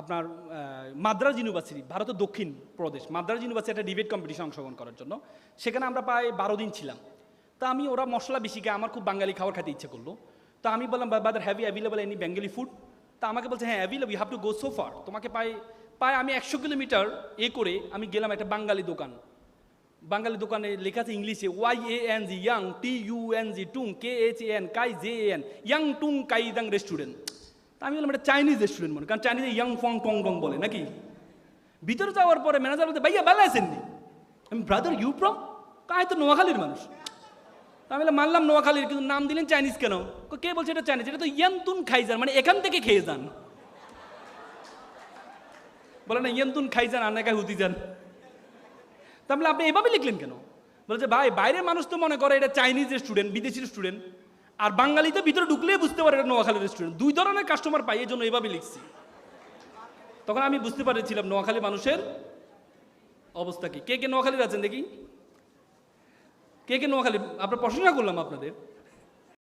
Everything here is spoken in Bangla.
আপনার মাদ্রাজ ইউনিভার্সিটি, ভারতের দক্ষিণ প্রদেশ, মাদ্রাজ ইউনিভার্সিটি একটা ডিবেট কম্পিটিশন অংশগ্রহণ করার জন্য। সেখানে আমরা প্রায় বারো দিন ছিলাম। তা আমি, ওরা মশলা বেশি খায় আমার খুব বাঙালি খাবার খেতে ইচ্ছে করল। তা আমি বললাম brother have available any Bengali food তা আমাকে বলছে হ্যাঁ available you have to go so far তোমাকে পাই পায় আমি একশো কিলোমিটার এ করে আমি গেলাম একটা বাঙালি দোকান। বাঙালি দোকানে লেখা আছে ইংলিশে Y A N G Yang T U N G Tung K H N Kai J A N Yang Tung Kai Dang restaurant তা আমি বললাম এটা চাইনিজ রেস্টুরেন্ট মনে কারণ চাইনিজে ইয়াং ফং টং টং বলে নাকি? ভিতরে যাওয়ার পরে ম্যানেজার বলতে ভাইয়া ভালো আছেননি আমি ব্রাদার ইউ ফ্রম কায় তো নোয়াখালীর মানুষ। আমি বললাম, মানলাম নোয়াখালীর কিন্তু নাম দিলেন চাইনিজ কেন? কে বলছে এটা চাইনিজ এটা তো ইয়ান্তুন খাই যান মানে এখান থেকে খেয়ে যান। বলে না ইয়ান্তুন খাই যান আর নাকি হুতি যান। তা বলে আপনি এভাবে লিখলেন কেন? বলছে ভাই বাইরের মানুষ তো মনে করে এটা চাইনিজ স্টুডেন্ট বিদেশি স্টুডেন্ট আর বাঙালিতে ভিতরে ঢুকলেই বুঝতে পারে এটা নোয়াখালী রেস্টুরেন্ট দুই ধরনের কাস্টমার পাই, এই জন্য এভাবে লিখছি। তখন আমি বুঝতে পারছিলাম নোয়াখালী মানুষের অবস্থা কি। কে কে নোয়াখালীর আছেন দেখি। কে কে নোয়াখালী আপনার প্রশংসা করলাম আপনাদের।